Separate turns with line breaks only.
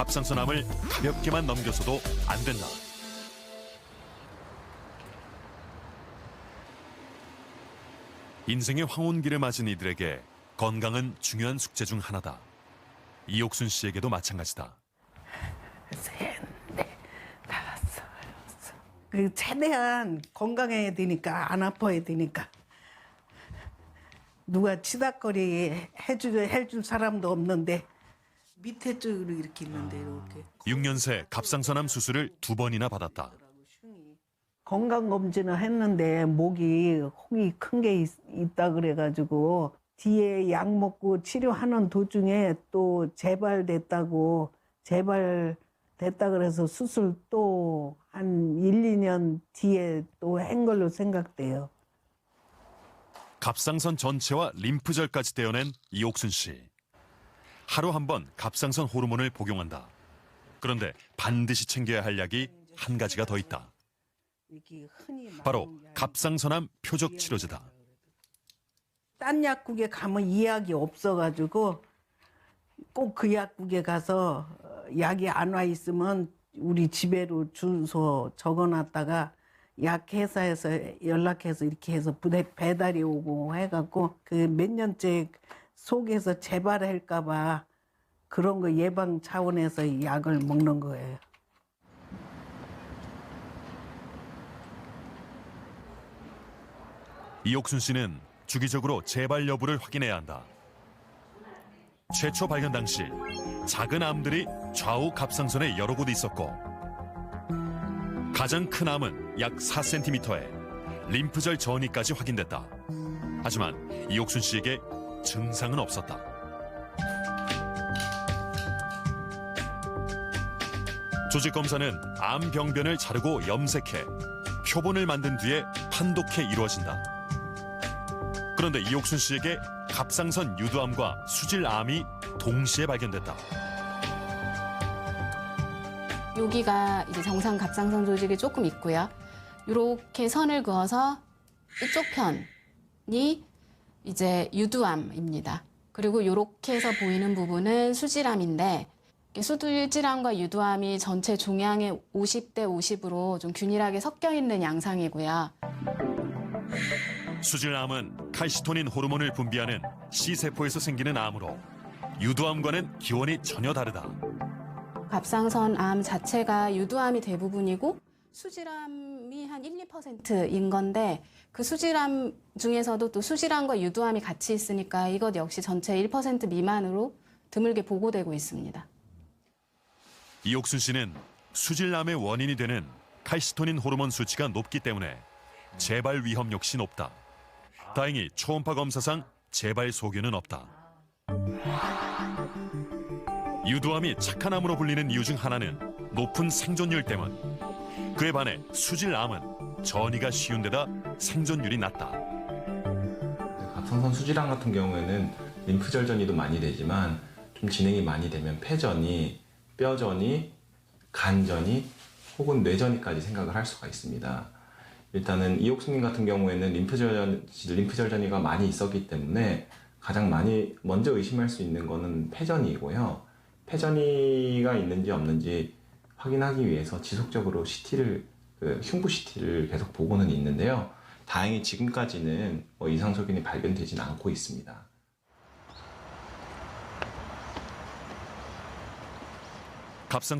갑상선암을 가볍게만 넘겨서도 안 된다. 인생의 황혼기를 맞은 이들에게 건강은 중요한 숙제 중 하나다. 이옥순 씨에게도 마찬가지다.
셋, 넷, 다섯, 여섯. 그 최대한 건강해야 되니까 안 아파야 되니까 누가 치닥거리 해줄 해줄 사람도 없는데 밑에 쪽으로 이렇게 있는데 이렇게
6년 새 갑상선암 수술을 두 번이나 받았다.
건강 검진을 했는데 목이 혹이 큰 게 있다 그래가지고 뒤에 약 먹고 치료하는 도중에 또 재발됐다고 재발됐다 그래서 수술 또 한 1, 2년 뒤에 또 한 걸로 생각돼요.
갑상선 전체와 림프절까지 떼어낸 이옥순 씨. 하루 한 번 갑상선 호르몬을 복용한다. 그런데 반드시 챙겨야 할 약이 한 가지가 더 있다. 바로 갑상선암 표적 치료제다.
딴 약국에 가면 이 약이 없어가지고 꼭 그 약국에 가서 어, 약이 안 와 있으면 우리 집에로 주소 적어놨다가 약 회사에서 연락해서 이렇게 해서 배달이 오고 해갖고 그 몇 년째 속에서 재발할까봐 그런 거 예방 차원에서 이 약을 먹는 거예요.
이옥순 씨는 주기적으로 재발 여부를 확인해야 한다. 최초 발견 당시 작은 암들이 좌우 갑상선에 여러 곳 있었고 가장 큰 암은 약 4cm에 림프절 전이까지 확인됐다. 하지만 이옥순 씨에게 증상은 없었다. 조직 검사는 암 병변을 자르고 염색해 표본을 만든 뒤에 판독해 이루어진다. 그런데 이옥순 씨에게 갑상선 유두암과 수질암이 동시에 발견됐다.
여기가 이제 정상 갑상선 조직이 조금 있고요. 이렇게 선을 그어서 이쪽 편이 이제 유두암입니다. 그리고 이렇게 해서 보이는 부분은 수질암인데 수질암과 유두암이 전체 종양의 50대 50으로 좀 균일하게 섞여 있는 양상이고요.
수질암은 칼시토닌 호르몬을 분비하는 C세포에서 생기는 암으로 유두암과는 기원이 전혀 다르다.
갑상선 암 자체가 유두암이 대부분이고 수질암이 한 1, 2%인 건데 그 수질암 중에서도 또 수질암과 유두암이 같이 있으니까 이것 역시 전체 1% 미만으로 드물게 보고되고 있습니다.
이옥순 씨는 수질암의 원인이 되는 칼시토닌 호르몬 수치가 높기 때문에 재발 위험 역시 높다. 다행히 초음파 검사상 재발 소견은 없다. 유두암이 착한 암으로 불리는 이유 중 하나는 높은 생존율 때문. 그에 반해 수질암은 전이가 쉬운 데다 생존율이 낮다.
갑상선 수질암 같은 경우에는 림프절 전이도 많이 되지만 좀 진행이 많이 되면 폐전이, 뼈전이, 간전이 혹은 뇌전이까지 생각을 할 수가 있습니다. 일단은 이옥수님 같은 경우에는 림프절전, 림프절 전이가 많이 있었기 때문에 가장 많이 먼저 의심할 수 있는 거는 폐전이고요. 폐전이가 있는지 없는지 확인하기 위해서 지속적으로 CT를 그 흉부 CT를 계속 보고는 있는데요. 다행히 지금까지는 뭐 이상 소견이 발견되지는 않고 있습니다.
갑상